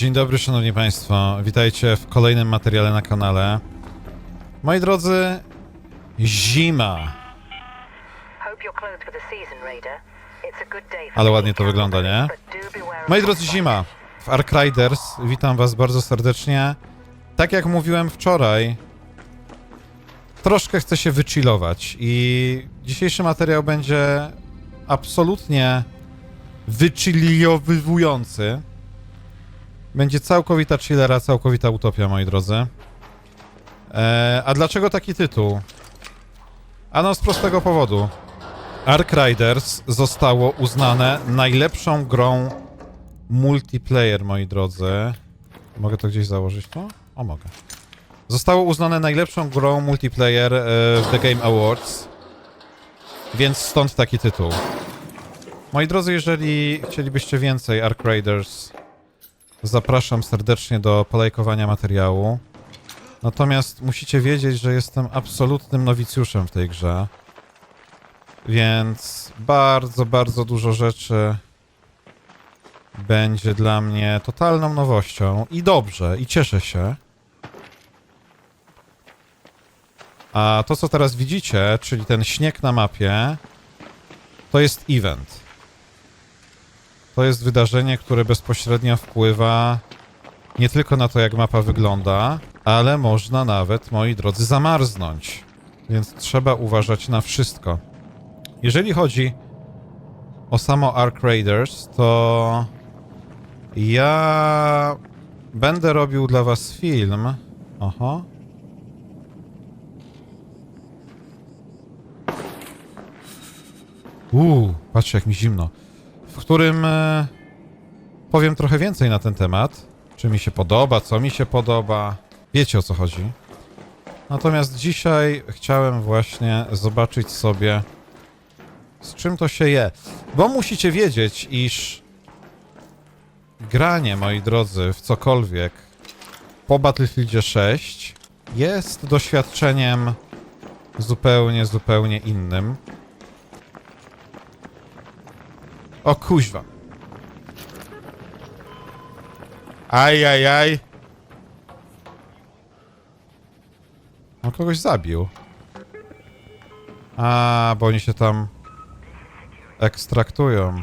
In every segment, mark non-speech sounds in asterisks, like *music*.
Dzień dobry, szanowni państwo. Witajcie w kolejnym materiale na kanale. Moi drodzy, zima. Ale ładnie to wygląda, nie? Moi drodzy, zima. W Ark Riders witam was bardzo serdecznie. Tak jak mówiłem wczoraj, troszkę chcę się wychillować i dzisiejszy materiał będzie absolutnie wychillowywujący. Będzie całkowita chillera, całkowita utopia, moi drodzy. E, a dlaczego taki tytuł? Ano z prostego powodu. Ark Riders zostało uznane najlepszą grą multiplayer, moi drodzy. Mogę to gdzieś założyć tu? O, mogę. Zostało uznane najlepszą grą multiplayer e, w The Game Awards, więc stąd taki tytuł. Moi drodzy, jeżeli chcielibyście więcej Ark Raiders, zapraszam serdecznie do polajkowania materiału. Natomiast musicie wiedzieć, że jestem absolutnym nowicjuszem w tej grze. Więc bardzo, bardzo dużo rzeczy będzie dla mnie totalną nowością i dobrze, i cieszę się. A to, co teraz widzicie, czyli ten śnieg na mapie, to jest event. To jest wydarzenie, które bezpośrednio wpływa nie tylko na to, jak mapa wygląda, ale można nawet, moi drodzy, zamarznąć. Więc trzeba uważać na wszystko. Jeżeli chodzi o samo Ark Raiders, to ja będę robił dla was film. Oho. Uuu, patrzcie jak mi zimno. Którym e, powiem trochę więcej na ten temat. Czy mi się podoba, co mi się podoba. Wiecie o co chodzi. Natomiast dzisiaj chciałem właśnie zobaczyć sobie, z czym to się je. Bo musicie wiedzieć, iż granie, moi drodzy, w cokolwiek po Battlefieldzie 6 jest doświadczeniem zupełnie, zupełnie innym. O kuźwa. Aj, aj, aj. On kogoś zabił. A, bo oni się tam ekstraktują.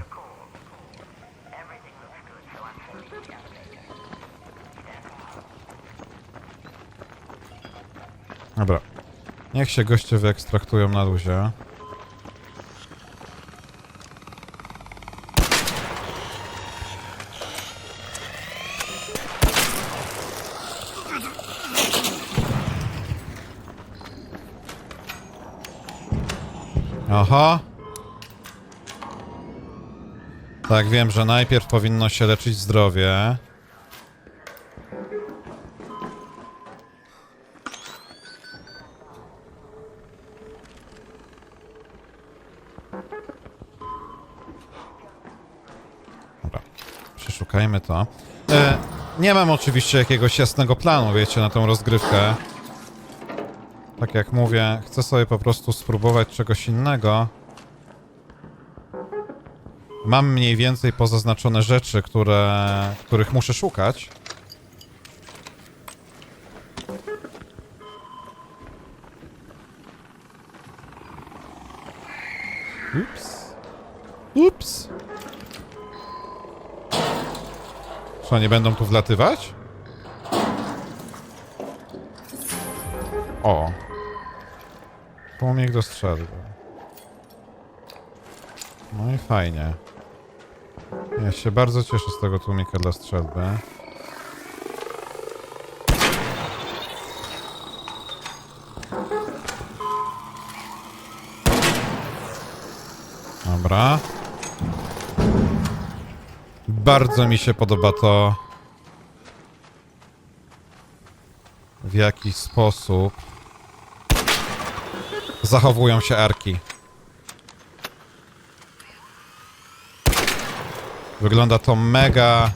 Dobra. Niech się goście wyekstraktują na luzie. Aha. Tak, wiem, że najpierw powinno się leczyć zdrowie. Dobra, przeszukajmy to. E, nie mam oczywiście jakiegoś jasnego planu, wiecie, na tą rozgrywkę. Tak jak mówię, chcę sobie po prostu spróbować czegoś innego. Mam mniej więcej pozaznaczone rzeczy, które, których muszę szukać. Ups. Ups. Co, nie będą tu wlatywać? Do strzelby. No i fajnie. Ja się bardzo cieszę z tego tłumika dla strzelby. Dobra. Bardzo mi się podoba to, w jaki sposób zachowują się arki. Wygląda to mega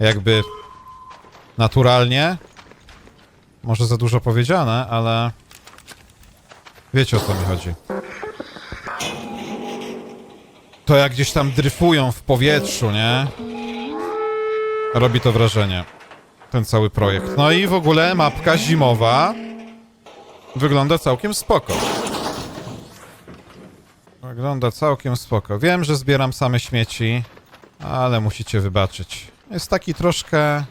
jakby naturalnie. Może za dużo powiedziane, ale wiecie o co mi chodzi. To jak gdzieś tam dryfują w powietrzu, nie? Robi to wrażenie. Ten cały projekt. No i w ogóle mapka zimowa wygląda całkiem spoko. Wygląda całkiem spoko. Wiem, że zbieram same śmieci, ale musicie wybaczyć. Jest taki troszkę...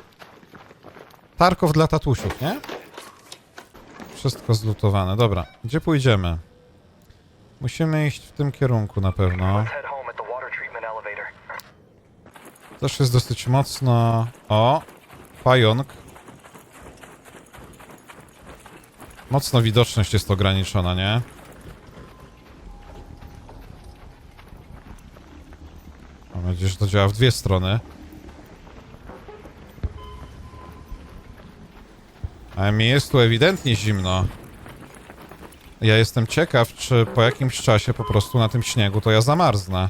Tarkow dla tatusiów, nie? Wszystko zlutowane. Dobra, gdzie pójdziemy? Musimy iść w tym kierunku na pewno. Też jest dosyć mocno... O! Pająk. Mocno widoczność jest ograniczona, nie? Mam nadzieję, że to działa w dwie strony. Ale mi jest tu ewidentnie zimno. Ja jestem ciekaw, czy po jakimś czasie po prostu na tym śniegu to ja zamarznę.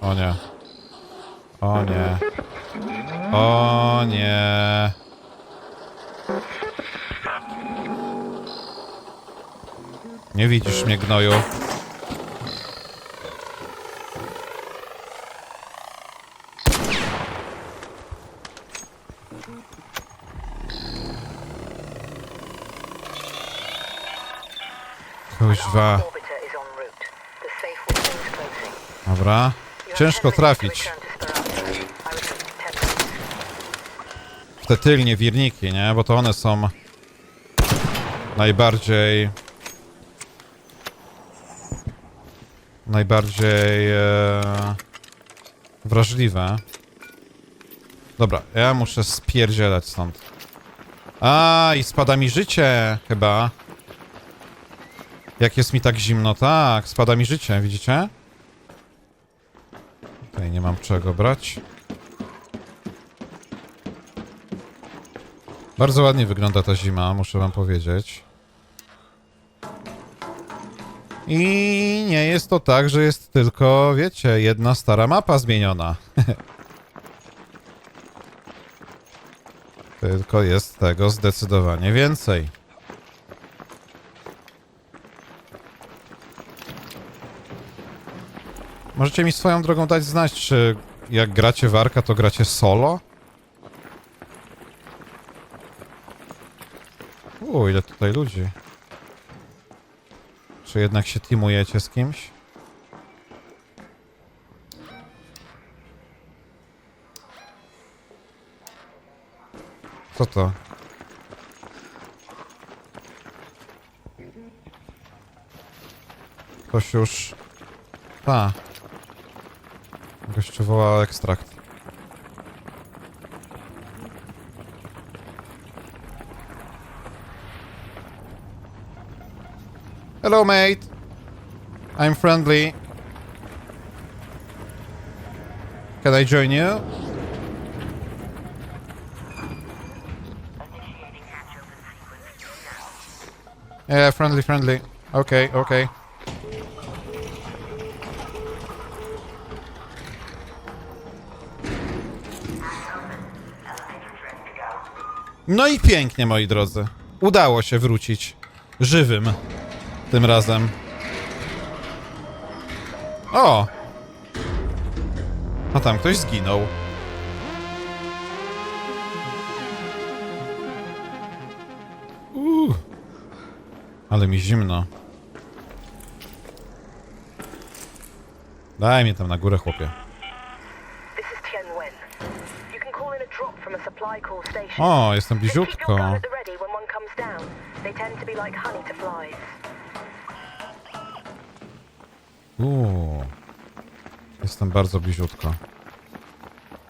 O nie. O nie. O nie. Nie widzisz mnie, gnoju. Kuźwa. Dobra. Ciężko 10 minutes to trafić. return to Sparrow. I repeat, 10 minutes. w te tylnie wirniki, nie? Bo to one są najbardziej najbardziej e, wrażliwe. Dobra, ja muszę spierdzielać stąd. A, i spada mi życie chyba. Jak jest mi tak zimno, tak, spada mi życie, widzicie? Tutaj nie mam czego brać. Bardzo ładnie wygląda ta zima, muszę wam powiedzieć. I nie jest to tak, że jest tylko, wiecie, jedna stara mapa zmieniona. *laughs* tylko jest tego zdecydowanie więcej. Możecie mi swoją drogą dać znać, czy jak gracie w to gracie solo? U, ile tutaj ludzi. Czy jednak się teamujecie z kimś? Co to? Ktoś już... Ta. Gościu ekstrakt. Hello, mate. I'm friendly. Can I join you? Yeah, friendly, friendly. Okay, okay. No i pięknie, moi drodzy. Udało się wrócić żywym tym razem. O! A tam ktoś zginął. Uuu. Ale mi zimno. Daj mi tam na górę, chłopie. Honey to flies. Uuu. Jestem bardzo bliziutko.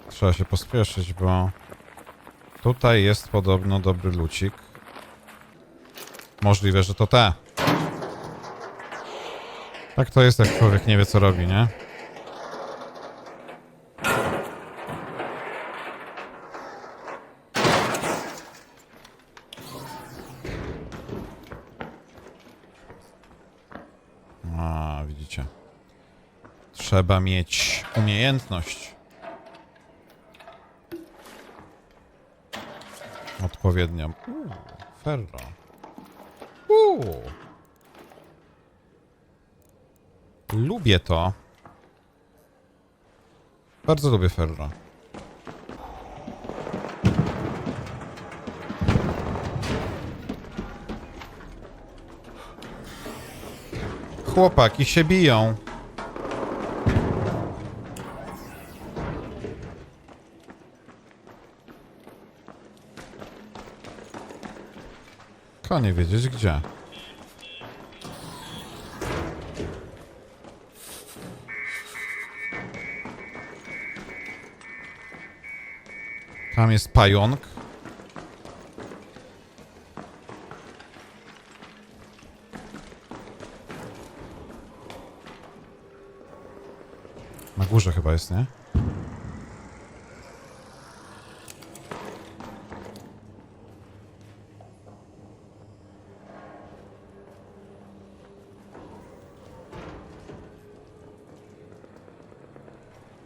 Trzeba się pospieszyć, bo tutaj jest podobno dobry lucik. Możliwe, że to te. Tak to jest, jak człowiek nie wie, co robi, nie? Widzicie. Trzeba mieć umiejętność. Odpowiednią. Uuu, Ferro. Uuu. Lubię to. Bardzo lubię ferro. Chłopaki się biją. Konie wiedzieć gdzie. Tam jest pająk. Na górze chyba jest, nie?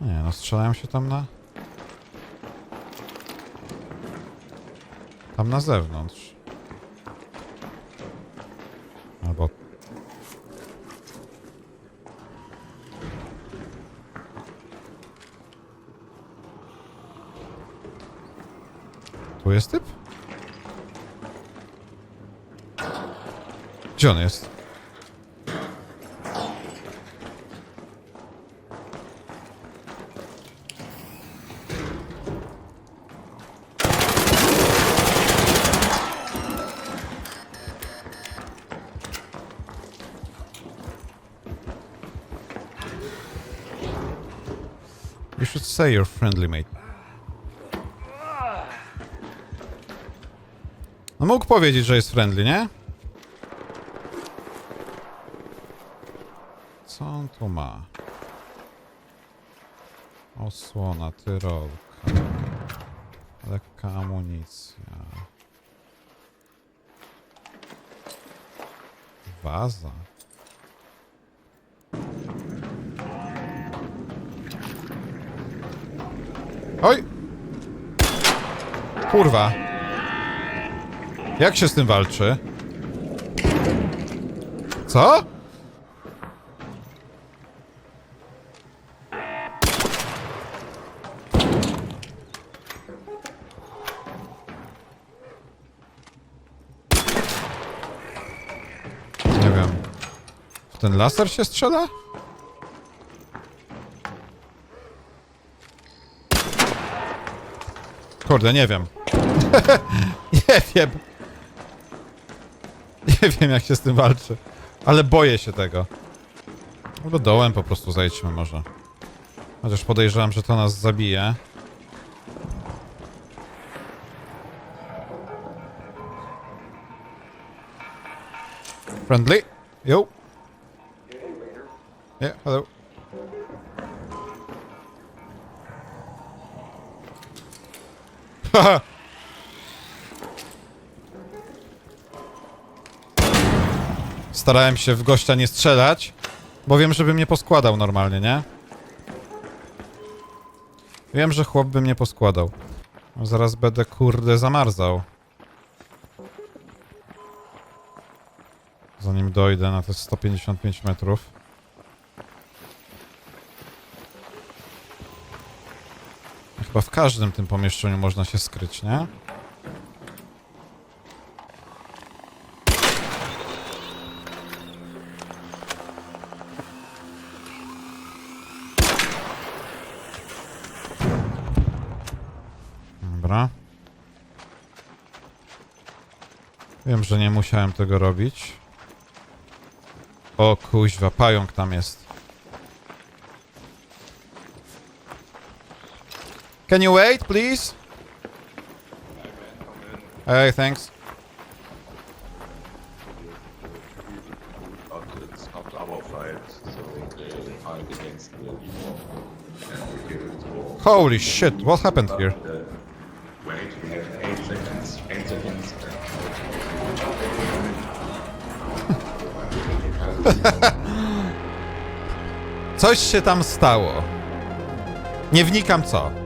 Nie, no strzelają się tam na... Tam na zewnątrz. Jest typ? Gdzie on jest? You should say you're friendly, mate. No mógł powiedzieć, że jest friendly, nie? Co on tu ma? Osłona, tyrolka. Lekka amunicja. Waza. Oj! Kurwa. Jak się z tym walczy? Co? Nie wiem. W ten laser się strzela? Kurde, nie wiem. *laughs* nie wiem. Nie *laughs* wiem, jak się z tym walczy. Ale boję się tego. Albo dołem po prostu zejdźmy może. Chociaż podejrzewam, że to nas zabije. Friendly? Yo. Yeah, hello. Haha. *laughs* Starałem się w gościa nie strzelać, bo wiem, żeby mnie poskładał normalnie, nie? Wiem, że chłop by mnie poskładał. Zaraz będę kurde zamarzał. Zanim dojdę na te 155 metrów. Chyba w każdym tym pomieszczeniu można się skryć, nie? Wiem, że nie musiałem tego robić. O kuźwa, pająk tam jest. Can you wait, please? Hey, thanks. Holy shit, what happened here? Coś się tam stało. Nie wnikam co.